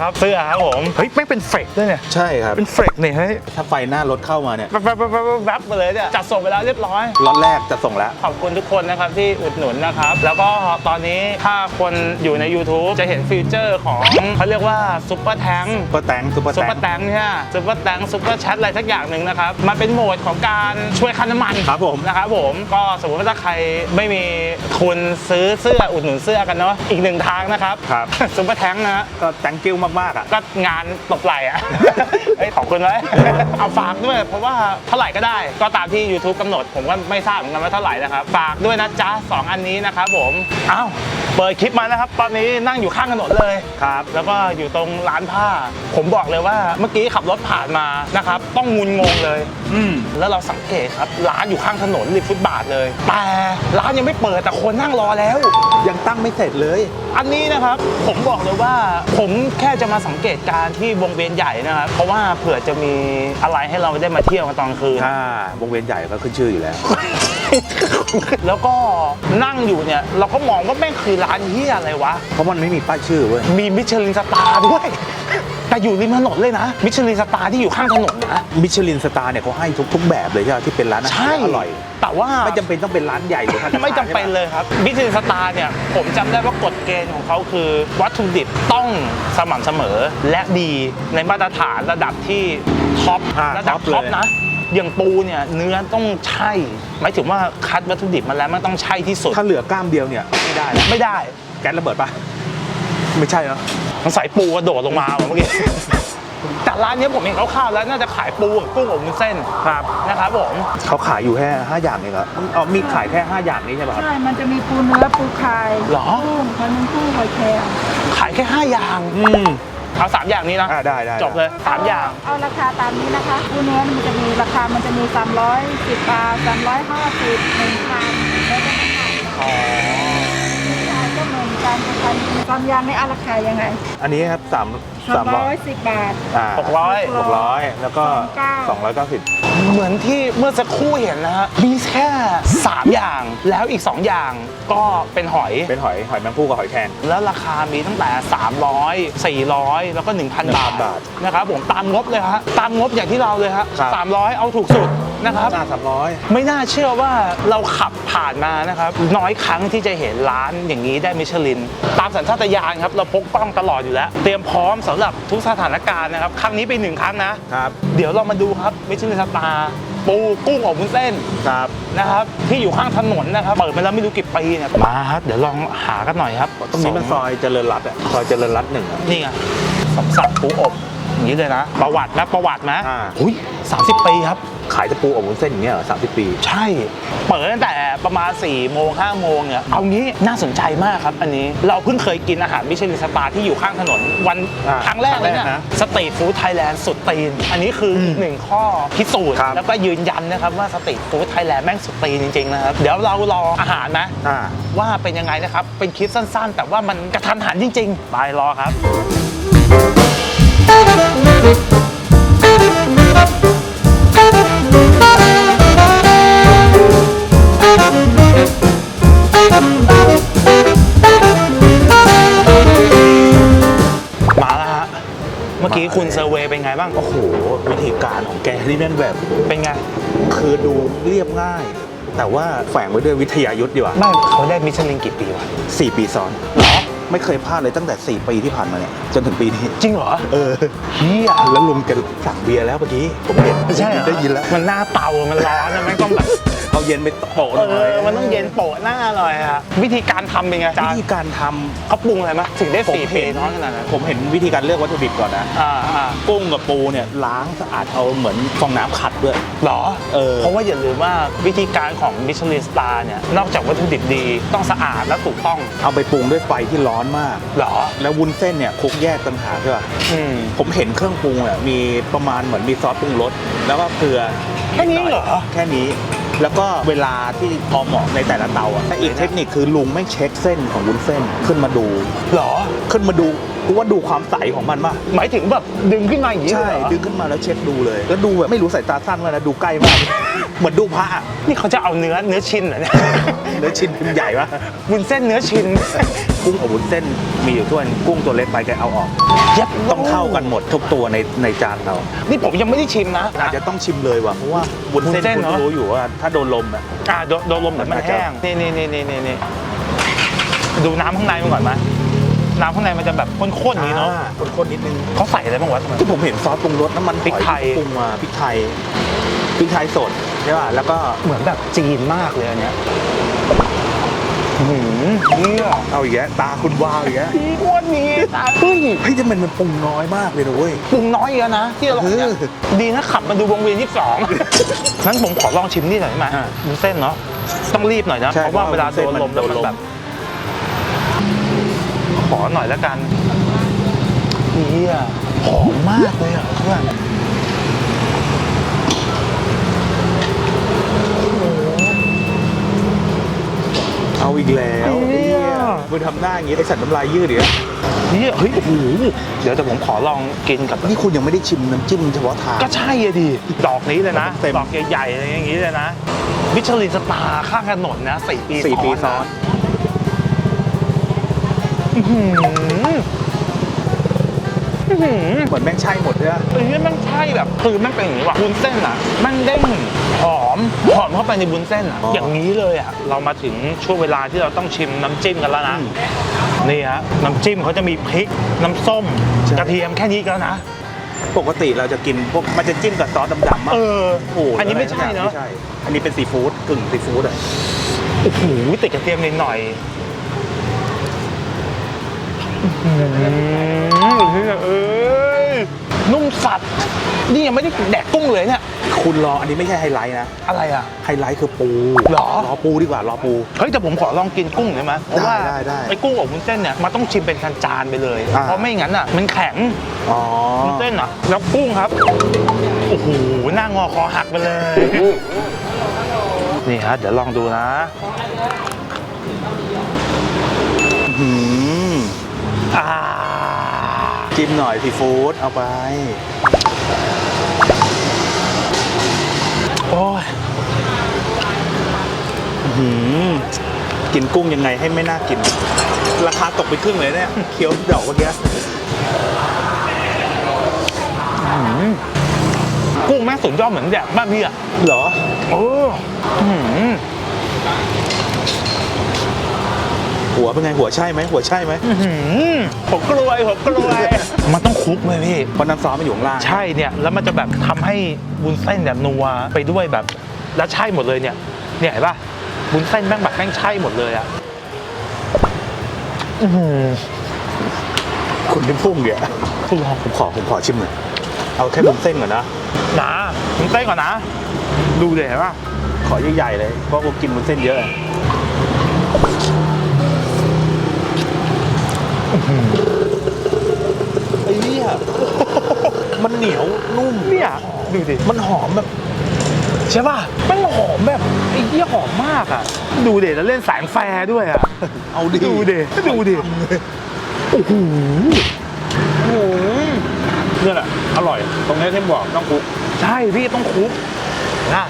ครับเสื้อครับผมเฮ้ยไม่งเป็นเฟกด้วยเนี่ยใช่ครับเป็นเฟกเนี่ยเฮ้ยถ้าไฟหน้ารถเข้ามาเนี่ยแวบแวบแวบแวบแวบไปเลยเนี่ยจัดส่งไปแล้วเรียบร้อย ล็อตแรกจะส่งแล้ว ขอบคุณทุกคนนะครับที่อุดหนุนนะครับ แล้วก็ตอนนี้ถ้าคนอยู่ใน YouTube จะเห็นฟีเจอร์ของเขาเรียกว่าซุปเปอร์แทง ซุปเปอร์แตงซุปเปอร์ซุปแตเปองร์แตงเนี่ยซุปเปอร์แตงซุปเปอร์แชทอะไรสักอย่างหนึ่งนะครับ มันเป็นโหมดของการช่วยค่าน้ำมันครับผมนะครับผมก็สมมติว่าถ้าใครไม่มีทุนซื้อเสื้ออุดหนุนเสื้อกันเนาะอีกหนึ่งทางนะครับครับซุปเปอร์แทงนะฮะ ก็แตงกิ้วมากๆอะก็งานตบไหลอะเฮ้ยขอบคุณไว้เอาฝากด้วย เพราะว่าเท่าไหร่ก็ได้ ก็ตามที่ YouTube กำหนด ผมก็ไม่ทราบเหมือนกันว่าเท่าไหร่นะครับ ฝากด้วยนะจ๊ะสองอันนี้นะครับผมอ้าวเปิดคลิปมานะครับ ตอนนี้นั่งอยู่ข้างถนนเลยครับ แล้วก็อยู่ตรงร้านผ้า ผมบอกเลยว่าเมื่อกี้ขับรถผ่านมานะครับ ต้องงุนงงเลย อืมแล้วเราสังเกตครับ ร้านอยู่ข้างถนนริมฟุตบาทเลย แต่ร้านยังไม่เปิดแต่คนนั่งรอแล้ว ยังตั้งไม่เสร็จเลย อันนี้นะครับ ผมบอกเลยว่าผมแค่จะมาสังเกตการณ์ที่วงเวียนใหญ่นะครับ เพราะว่าเผื่อจะมีอะไรให้เราได้มาเที่ยวกันตอนคืน ถ้าวงเวียนใหญ่ก็ขึ้นชื่ออยู่แล้ว แล้วก็นั่งอยู่เนี่ย เราก็มองว่าแม่งคือร้านเฮียอะไรวะ เพราะมันไม่มีป้ายชื่อเว้ย มีมิชลินสตาร์ด้วย แต่อยู่ริมถนนเลยนะ มิชลินสตาร์ที่อยู่ข้างถนนนะมิชลินสตาร์เนี่ยเขาให้ทุกทุกแบบเลยใช่ไหมที่เป็นร้านอาหารใช่อร่อย แต่ว่าไม่จำเป็นต้องเป็นร้านใหญ่หรือร้านไม่จำเป็นเลยครับมิชลินสตาร์เนี่ยผมจำได้ว่ากฎเกณฑ์ของเขาคือวัตถุดิบต้องสม่ำเสมอและดีในมาตรฐานระดับที่ท็อปอ่าระดับท็ท็ออปปเลยนะอย่างปูเนี่ยเนื้อต้องใช่หมายถึงว่าคัดวัตถุดิบมาแล้วมันต้องใช่ที่สุด ถ้าเหลือกล้ามเดียวเนี่ยไม่ได้แล้วไม่ได้แก๊สระเบิดปะไม่ใช่เนาะ มันใส่ปูกระโดดลงมาว่ะเมื่อกี้ แต่ร้านเนี้ยผมเห็นคร่าวๆแล้วน่าจะขายปูกับกุ้งอบวุ้นเส้นครับนะครับผม เขาขายอยู่แค่ห้าอย่างเองเหรออ๋อมีขายแค่ห้าอย่างนี้ใช่ป่ะครับ ใช่ มันจะมีปูเนื้อปูไข่เหรอ กุ้งพันธุ์กุ้งหอยแครงขายแค่ 5 อย่าง อืมเอาสามอย่างนี้นะ อ่าได้ได้จบเลยสามอย่าง เอาราคาตามนี้นะคะปูเนื้อมันจะมีราคา มันจะมี310บาท350 1,000แล้วก็น้ำหนักอ๋อ ใช่ก็เหมือนกัน ความยางในอาราคายังไง อันนี้ครับสาม สามร้อย310บาท อ่าหกร้อย หกร้อยแล้วก็สสอองงร้อร้ยอยเก้าสิบ เหมือนที่เมื่อสักครู่เห็นนะฮะมีแค่ 3 อย่างแล้วอีก 2 อย่างก็เป็นหอย เป็นหอย หอยแมงผู้กับหอยแครง แล้วราคามีตั้งแต่ 300 400 แล้วก็ 1,000 บาทบาทนะครับผมตามงบเลยฮะตามงบอย่างที่เราเลยฮะครับ 300 เอาถูกสุดนะครับอ่าสามร้อย ไม่น่าเชื่อว่าเราขับผ่านมานะครับ น้อยครั้งที่จะเห็นร้านอย่างนี้ได้มิชลิน ตามสัญชาตญาณครับ เราพกกล้องตลอดอยู่แล้ว เตรียมพร้อมสำหรับทุกสถานการณ์นะครับ ครั้งนี้เป็นหนึ่งครั้งนะ ครับ เดี๋ยวเรามาดูครับมิชลินสตาร์ปูกุ้งอบวุ้นเส้นครับนะครับ ที่อยู่ข้างถนนนะครับ เปิดมาแล้วไม่รู้กี่ปีเนี่ยมาครับเดี๋ยวลองหากันหน่อยครับตรงนี้มันซอยเจริญรัตน์อะซอยเจริญรัตน์หนึ่งอะนี่ไงสมศักดิ์ปูอบอย่างนี้เลยนะ ประวัตินะประวัตินะอ่าอุ้ยสามสิบปีครับขายตะปูอบวุ้นเส้นอย่างเงี้ยเหรอสามสิบปี ใช่ เปิดตั้งแต่ประมาณ4ี่โมงห้าโมงเนี่ยเอางี้น่าสนใจมากครับ อันนี้เราเพิ่งเคยกินอาหารมิชลินสตาร์ที่อยู่ข้างถนนวันอ่าครั้งแรกเลยเนี่ยครั้งแรกนะสตรีทฟู้ดไทยแลนด์สุดตีน อันนี้คืออมอีกหนึ่งข้อพิสูจน์ครับแล้วก็ยืนยันนะครับว่าสตรีทฟู้ดไทยแลนด์แม่งสุดตีนจริงๆนะครับเดี๋ยวเรารออาหารนะอ่า ว่าเป็นยังไงนะครับเป็นคลิปสั้นๆ แต่ว่ามันกระทันหันจริงๆไปรอครับมา แต่ว่าแฝงไว้ด้วยวิทยายุทธ์ดีกว่าไม่เขาได้มิชลินกี่ปีวะสี่ปีซ้อนเหรอไม่เคยพลาดเลยตั้งแต่ 4 ปีที่ผ่านมาเนี่ยจนถึงปีนี้ จริงเหรอ เออเฮียแล้วลุงแกสั่งเบียร์แล้วเมื่อกี้ผมเห็นไม่ใช่เหรอได้ยินแล้ว มันหน้าเตามันร้อนนะมันต้องแบบ เอาเย็นไปโปะหเอน่อยอมันต้องเย็นโปะหน้าหน่อยอะวิธีการทำเป็นไงจาวินธีการทำเขาปรุงอะไรมะถึงได้ผมสี่ปีเห็นน้อยขนาดนั้นผมเห็นวิธีการเลือกวัตถุดิบก่อนนะอ่าอ่ากุ้งกับปูเนี่ยล้างสะอาดเอาเหมือนฟองน้ำขัดด้วย หรอเออ เพราะว่าอย่าลืมว่าวิธีการของมิชลินสตาร์เนี่ยนอกจากวัตถุดิบดีต้องสะอาดและถูกต้องเอาไปปรุงด้วยไฟที่ร้อนมาก หรอ แล้ววุ้นเส้นเนี่ยคลุกแยกต่างหากใช่ป่ะอืมผมเห็นเครื่องปรุงอะมีประมาณเหมือนมีซอสปรุงรสแล้วก็เกลือแค่นี้เหรอ แค่นี้ แล้วก็เวลาที่พอเหมาะในแต่ละเตาอะแต่อีกเทคนิคคือลุงไม่เช็คเส้นของวุ้นเส้นขึ้นมาดูหรอขึ้นมาดู กูว่าดูความใสของมันป่ะหมายถึงแบบดึงขึ้นมาอย่างนี้ใช่เลยเหรอดึงขึ้นมาแล้วเช็คดูเลย แล้วดูแบบไม่รู้สายตาสั้นเลยนะดูใกล้มาก เหมือนดูพระอะนี่เขาจะเอาเนื้อเนื้อชิ้นเหรอเนี่ย เนื้อชิ้นเป็นใหญ่ปะวุ้นเส้นเนื้อชิ้นกุ้งอบวุ้นเส้นมีอยู่ถ้วยกุ้งตัวเล็กไปแกเอาออก ยับต้องเข้ากันหมดทุกตัวในในจานเรา นี่ผมยังไม่ได้ชิมนะ อาจจะต้องชิมเลยว่ะเพราะว่าวุ้นเส้นวุ้นเส้นคุณเนอะรู้อยู่ว่าถ้าโดนลมอะอ่าโดนโดนลมเดี๋ยวมันมันอาจจะแห้งนี่นี่นี่นี่นี่นี่ดูน้ำข้างในมันก่อนไหม น้ำข้างในมันจะแบบข้นๆอย่างนี้เนาะอ่ข้นๆนิดนึงเขาใส่อะไรบ้างวะทำไมที่ผมเห็นซอสปรุงรสน้ำมันหอพริกไทยปรุงมาพริกไทยพริกไทยสดใช่ป่ะแล้วก็เหมือนแบบจีนมากเลยอันเนี้ยหืมเนี่ยเอาอีกแล้วตาคุณวาวอีกแล้วพี่อ้วนนี้ตายเฮ้ยเฮ้ยทำไมมันปรุงน้อยมากเลยนะเว้ยปรุงน้อยอีกแล้วนะที่เราเนี่ยเออดีนะขับมาดูวงเวียนยี่สิบสองงั้นผมขอลองชิมนี่หน่อยได้ไหมอ่ามุนเส้นเนาะต้องรีบหน่อยนะใช่เพราะว่าเวลาโดนลมเพราะว่าแล้วมันเส้นมันโดนลมแบบ ขอหน่อยแล้วกันเฮียหอมมากเลยอะเพื่อนเอาอีกแล้วเนี่ยมึงทำหน้าอย่างงี้ไอสัตว์น้ำลายยืดอีกแล้วนี่เฮ้ยโอ้โหเดี๋ยวแต่ผมขอลองกินกับ นี่คุณยังไม่ได้ชิมน้ำจิ้มเฉพาะทาง ก็ใช่อะดิ ดอกนี้เลยนะ เต็มดอกใหญ่ๆอะไรอย่างงี้เลยนะมิชลินสตาร์ข้างถนนนะสี่ปีสี่ปีซ้อนนะอื้อหืออื้อหือ เหมือนแม่งใช่หมดเลยอะเอ้ยแมันใช่แบบคือแมันเป็นอย่างนี้ว่ะบุนเส้นอะมันเด้งหอมหอมเข้าไปในบุนเส้นอะอย่างนี้เลยอะเรามาถึงช่วงเวลาที่เราต้องชิมน้ำจิ้มกันแล้วนะนี่ฮะน้ำจิ้มเขาจะมีพริกน้ำส้มกระเทียมแค่นี้ก็แล้วนะปกติเราจะกินพวกมันจะจิ้มกับซอสดำๆมั้งเออโอ้โหอันนี้ไม่ใช่เนาะไม่ใช่อันนี้เป็นซีฟู้ดกึ่งซีฟู้ดอะโอ้โหติดกระเทียมนิดหน่อยอื้อหือ เอ้ยนุ่มสัตว์นี่ยังไม่ได้แดกกุ้งเลยเนี่ย คุณรออันนี้ไม่ใช่ไฮไลท์นะ อะไรอะ ไฮไลท์คือปูหรอ รอปูดีกว่ารอปู เฮ้ยแต่ผมขอลองกินกุ้งได้ไหมเพราะว่าได้ได้ไอ้กุ้งอบวุ้นเส้นเนี่ยมันต้องชิมเป็นจานๆไปเลย อ่า เพราะไม่งั้นอะมันแข็งอ๋อวุ้นเส้นอะ แล้วกุ้งครับ โอ้โหหน้างอคอหักไปเลย นี่ฮะเดี๋ยวลองดูนะ อ่าจิ้มหน่อยซีฟู้ดเอาไป โอ้ยหืมกินกุ้งยังไงให้ไม่น่ากิน ราคาตกไปครึ่งเลยเนี่ย เคี้ยวดอกเมื่อกี้กุ้งแม่งสุดยอดเหมือนแบบบ้านพี่อะเหรอ โอ้อื้อหือ หัวเป็นไงหัวใช่ไหมหัวใช่ไหมอื้อหือผมกลวยผมกลวยมันต้องคลุกเลยพี่เพราะน้ำซอสมันอยู่ข้างล่างใช่เนี่ยแล้วมันจะแบบทำให้บุญเส้นเนี่ยนัวไปด้วยแบบ แล้วใช่หมดเลยเนี่ย เนี่ยเห็นป่ะบุญเส้นแม่งแบบแม่งใช่หมดเลยอะอื้อหือคุณเป็นพุ่งเนี่ยคุณลองผมขอผมขอชิมหน่อยเอาแค่บุนเส้นก่อนนะนะบุญเส้นก่อนนะ ดูเลยเห็นป่ะขอใหญ่ๆเลยเพราะผมกินบุนเส้นเยอะ ไอ้เนี่ยมันเหนียวนุ่มเนี่ยดูดิมันหอมแบบใช่ป่ะแม่งหอมแบบไอ้เหี้ยหอมมากอะ ดูเด็แล้วเล่นแสงแฟร์ด้วยอะเอาดิดูเด็ดูเด็โอ้โหโอ้โหเนี่ยแหละอร่อย ตรงนี้ที่บอกต้องคลุก ใช่พี่ต้องคลุกนะ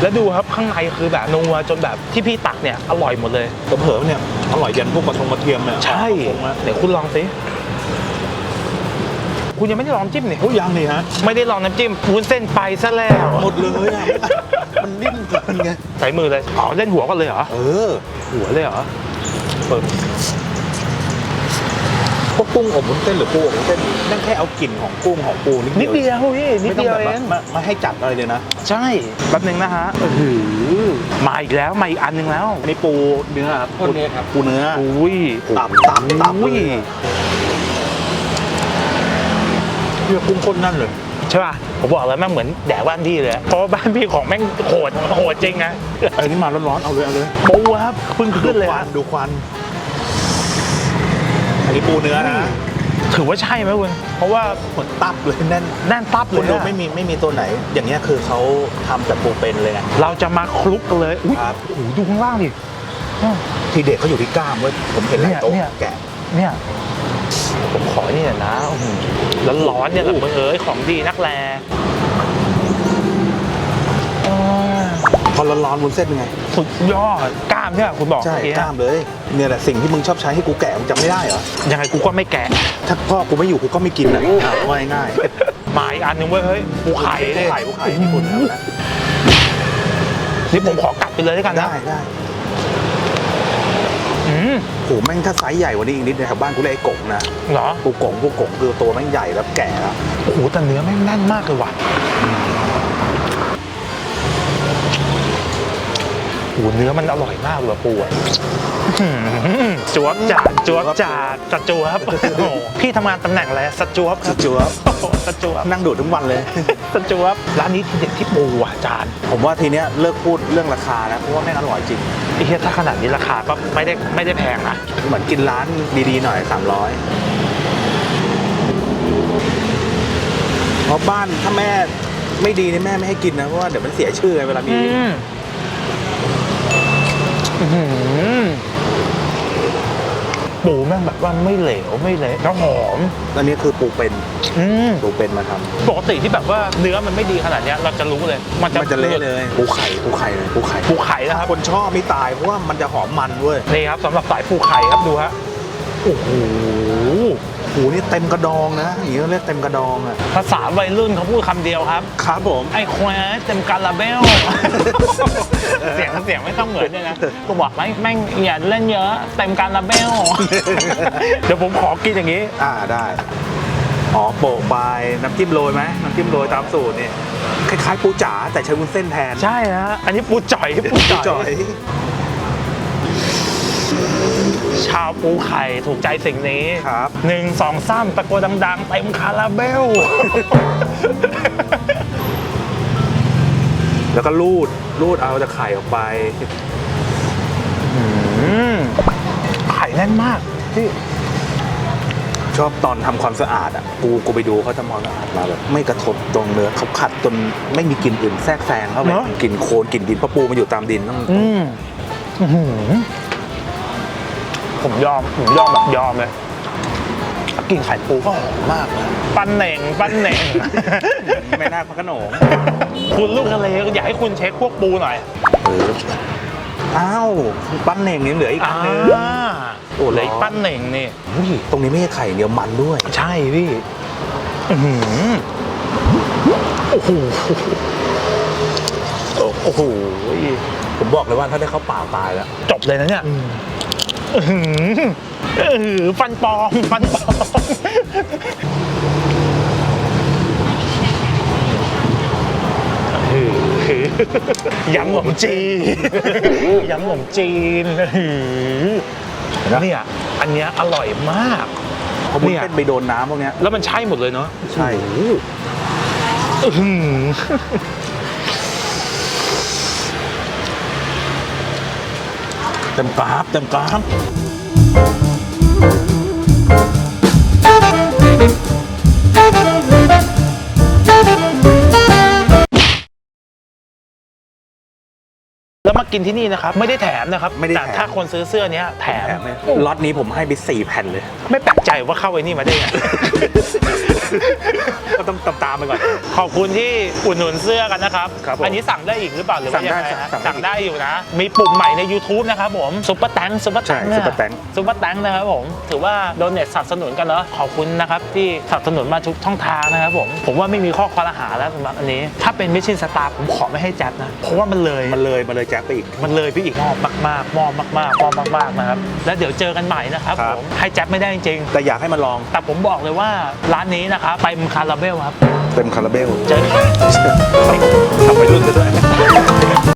แล้วดูครับข้างในคือแบบนัวจนแบบที่พี่ตักเนี่ยอร่อยหมดเลยเผลอๆเนี่ยอร่อยยันพวกกระทงกระเทียมเนี่ยใช่คงนะเดี๋ยวคุณลองสิคุณยังไม่ได้ลองน้ำจิ้มนี่โอ้ยังนี่ฮะไม่ได้ลองน้ำจิ้มวุ้นเส้นไปซะแล้ว หมดเลยอะมันนิ่มเกินไงใส่มือเลยอ๋อเล่นหัวกันเลยเหรอเออหัวเลยเหรอเปิด พวกกุ้งอบวุ้นเส้นหรือปูอบวุ้นเส้นนั่นแค่เอากลิ่นของกุ้งของปูนิดนิดเดียวเดียวพี่นิดไม่ต้อเดีงยวแบบเองมามาให้จัดอะไรเลยนะใช่แป๊บหนึงนะฮะโอ้โหมาอีกแล้วมาอีกอันหนึงแล้วอันนี้ปูเนื้อครับปูเนื้อครับปูเนื้ออุ้ยตับตับตับอุ้ยเพื่อกุ้งข้นนั่นเลย ใช่ป่ะผมบอกเลยแม่งเหมือนแดกบ้านพี่เลยเพราะว่าบ้านพี่ของแม่งโหดโหดจริงนะไอ้นี่มาร้อนๆเอาเลยเอาเลยปูครับเพิ่งขึ้นเลยดูควัอะนดูควันอั นนี้ปูเนื้อนะถือว่าใช่ไหมคุณ เพราะว่าเหมือนตับเลยแน่นแน่นตับเลคุณยดูอะไม่มีไม่มีตัวไหน อย่างเงี้ยคือเขาทำจากปูเป็นเลยไงเราจะมาคลุกกันเลยอุ้ยครับโอ้โหดูข้างล่างดิอ้าวทีเด็ดเขาอยู่ที่กล้ามเว้ยผมเห็นหลายโต๊ะเนี่ยแกะเนี่ยผมขอนี่หน่อยนะแล้วร้อนๆเนี่ยแหละมึงเอ้ยของดีนักแลอ่าพอร้อนๆวุ้นเส้นเป็นไง สุดยอดกล้ามเนี่ยคุณบอกใช่เมื่อกี้กล้ามเลยเนี่ยแหละสิ่งที่มึงชอบใช้ให้กูแกะมึงจำไม่ได้เหรอยังไงกูก็ไม่แกะถ้าพ่อกูไม่อยู่กูก็ไม่กินอะอะว่าง่ายมาอีกอันหนึงเว้ยเฮ้ยปูๆไข่กูดิไข่กูไข่ที่คุณทำนะนี่ผมขอกัดไปเลยด้วยกันนะได้ได้อืมโหแม่งถ้าไซส์ใหญ่กว่านี้อีกนิดเดียวแถวบ้านกูเรียกไอ้กงนะเหรอกูกงกูกงคือตัวแม่งใหญ่แล้วแก่แล้วโอ้โหแต่เนื้อแม่งแน่นมากเลยว่ะ โอ้โหเนื้อมันอร่อยมากเลยว่ะปูอะอื้อหือจวบจาดจวบจาดสจวบโอ้โหพี่ทำงานตำแหน่งอะไรสจวบครับสจวบโอ้โหสจวบนั่งดูดทั้งวันเลยสจวบร้านนี้ทีเด็ดที่ปูอะจาน ผมว่าทีเนี้ยเลิกพูดเรื่องราคาแล้วเพราะว่าแม่งอร่อยจริงไอ้เหี้ยถ้าขนาดนี้ราคาก็ไม่ได้ไม่ได้แพงนะเหมือนกินร้านดีๆหน่อย 300เพราะบ้านถ้าแม่ไม่ดีนี่แม่ไม่ให้กินนะเพราะว่าเดี๋ยวมันเสียชื่อไงเวลามีอืมอื้อหือ ปูแม่งแบบว่าไม่เหลวไม่เละแล้วหอม อันนี้คือปูเป็นอืมปูเป็นมาทำปกติที่แบบว่าเนื้อมันไม่ดีขนาดเนี้ยเราจะรู้เลย มันจะมันจะเละเลยปูไข่ปูไข่เลยปูไข่ปูไข่นะครับคนชอบไม่ตายเพราะว่ามันจะหอมมันเว้ยนี่ครับสำหรับสายปูไข่ครับดูฮะโอ้โห ปูนี่เต็มกระดองนะอย่างนี้เรียกเต็มกระดองอะภาษาวัยรุ่นเขาพูดคำเดียวครับ ครับผม ไอ้ควายเต็มกาลาเบล เสียงเสียงไม่ต้องเหมือนเลยนะกูบอกไม่แม่งอย่าเล่นเยอะเต็มกาลาเบล เดี๋ยวผมขอกินอย่างนี้ อ่าได้อ๋อโปะปลายน้ำจิ้มโรยไหมน้ำจิ้มโรยตามสูตรนี่คล้ายๆปูจ๋าแต่ใช้วุ้นเส้นแทนใช่ฮะอันนี้ปูจ่อยปูจ่อยจ่อย ชาวปูไข่ถูกใจสิ่งนี้ครับหนึ่งสองสามตะโกนดังๆเต็มคาราเบล แล้วก็รูดรูดเอาจะไข่ออกไปอืมไข่แน่นมากพี่ชอบตอนทำความสะอาดอะกูกูไปดูเขาทำความสะอาดมาแบบไม่กระทบตรงเนื้อเขาขัดจนไม่มีกลิ่นอื่นแทรกแซงเข้าไปกลิ่นโคลนกลิ่นดินเพราะปูมันอยู่ตามดินต้องอืมอื้อหือ ผมยอมผมยอมแบบยอมเลยกลิ่นไข่ปูก็หอมมากนะปั้นเหน่งปั้นเหน่งแม่นาคพระโขนงคุณลูกทะเลอยากให้คุณเช็คพวกปูหน่อยเอออ้าวปั้นเน่งยังเหลืออีกอันนึงอ่าโอ้เหลืออีกปั้นเหน่งนี่อุ้ยตรงนี้ไม่ใช่ไข่เดียวมันด้วย ใช่พี่อื้อหือโอ้โหโอ้โหผมบอกเลยว่าถ้าได้เข้าป่าตายแล้ว จบเลยนะเนี่ยอื้อ หืออื้ออฟันปลอมฟันปลอมอื้ออยำขนมจีนยำขนมจีนเนี่ยอันเนี้ยอร่อยมากเพราะมันเนี่ยเป็นไปโดนน้ำพวกเนี้ยแล้วมันใช่หมดเลยเนาะใช่ อื้อหือ เต็มกราฟเต็มกราฟแล้วมากินที่นี่นะครับ ไม่ได้แถมนะครับไม่ได้แต่แถมถ้าคนซื้อเสื้อเนี้ยแถม แถมเลยล็อตนี้ผมให้ไปสี่แผ่นเลย ไม่แปลกใจว่าเข้าไอ้นี่มาได้ไง ก็ต้องตามตามๆไปก่อน ขอบคุณที่อุดหนุนเสื้อกันนะครับ ครับผมอันนี้สั่งได้อีกหรือเปล่าหรือว่าสั่งได้ยังไงฮะสั่งได้สั่งได้อยู่นะ มีปุ่มใหม่ใน YouTube นะครับผมซุปเปอร์แตงซุปเปอร์แตงใช่ Super Tank ซุปเปอร์แตงนะครับผม ถือว่าโดเนทสนับสนุนกันเนาะขอบคุณนะครับที่สนับสนุนมาทุกช่องทางนะครับผม ผมว่าไม่มีข้อคอรหาแล้วสำหรับอันนี้ ถ้าเป็นมิชชินสตาร์ผมขอไม่ให้จัดนะ เพราะว่ามันเลย มันเลยมาเลยแจ็คไปอีก มันเลยพี่อีกมอบมากๆมอบมากๆมอบมากๆนะครับ แล้วเดี๋ยวเจอกันใหม่นะครับครัผบมให้แจ็คไม่ได้จริงแต่อยากให้มาลองๆแต่ผมบอกเลยว่าร้านนี้นะนะคะไปคาราเบลครับ เต็มคาราเบล เจอขับไปรุ่นไปด้วย